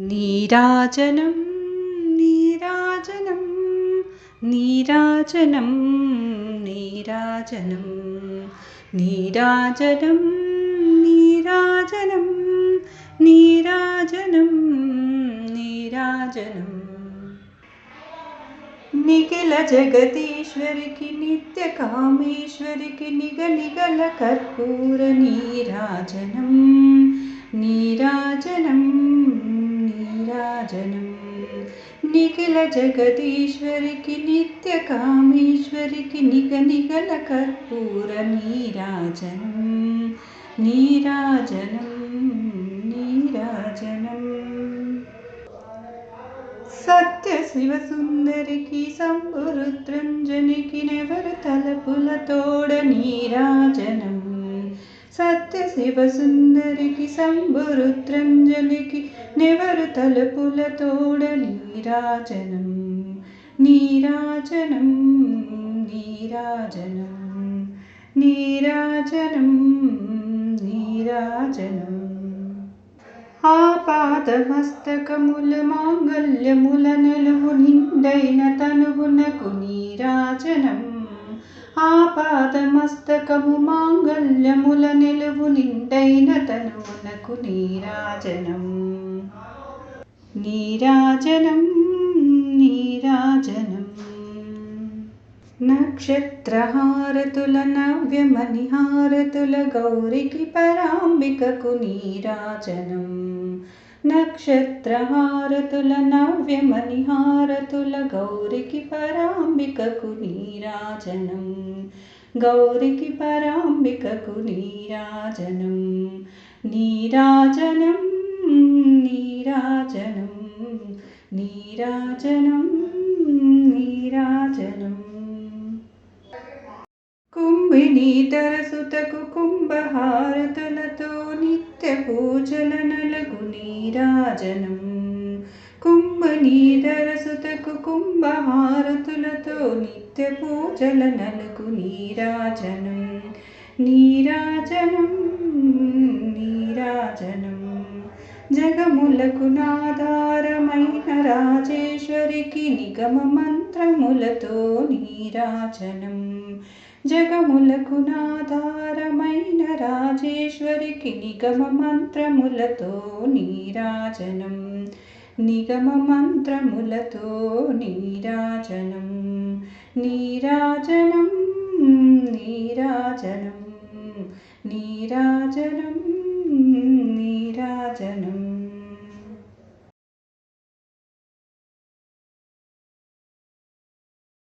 നീരാജനം നീരാജനം നീരാജനം നീരാജനം നീരാജനം നീരാജനം നീരാജനം നീരാജനം निखिल जगदीश्वर की नित्य कामेश्वर की निगल निगल कर्पूर नीराजनम नीराजनम किल जगदीश्वरि नित्यकामेश्वरि निग निगल कर्पूरीराजनम् सत्यशिवसुन्दरिकी संवरुद्रञ्जनिकि न वरतलपुलतोजनम् సత్యశివసుందరికి శంభురుత్రంజలికి నెవరు తలుపుల తోడ నీరాజనం నీరాజనం నీరాజనం నీరాజనం నీరాజనం ఆపాదమస్తకముల नीराजनं। నిలువు నిండైన తనువునకు నీరాజనం ఆపాదమస్తకము మాంగళ్యముల నిలువు నిండైన తనువునకు నీరాజనం. నీరాజనం నీరాజనం. నక్షత్రహారతుల నవ్యమణిహారతుల గౌరికి పరాంబికకు నీరాజనం. నక్షత్రహారతుల నవ్యమణిహారతుల గౌరికి పరాంబికకు నీరాజనం. గౌరికి పరాంబికకు నీరాజనం. నీరాజనం నీరాజనం నీరాజనం నీరాజనం. కుంభినీతర సుతకు కుంభహారతులతో నిత్యపూజలనలగు నీరాజనం. కుంభనీధరసుతకు కుంభహారతులతో నిత్య పూజలనలకు నీరాజనం. నీరాజనం నీరాజనం. జగములకు నాదా రాజేశ్వరికి నిగమ మంత్రములతో నీరాజనం. జగములకు నాధారమైన రాజేశ్వరికి నిగమ మంత్రములతో నీరాజనం. నిగమ మంత్రములతో నీరాజనం. నీరాజనం నీరాజనం నీరాజనం. నీరాజనం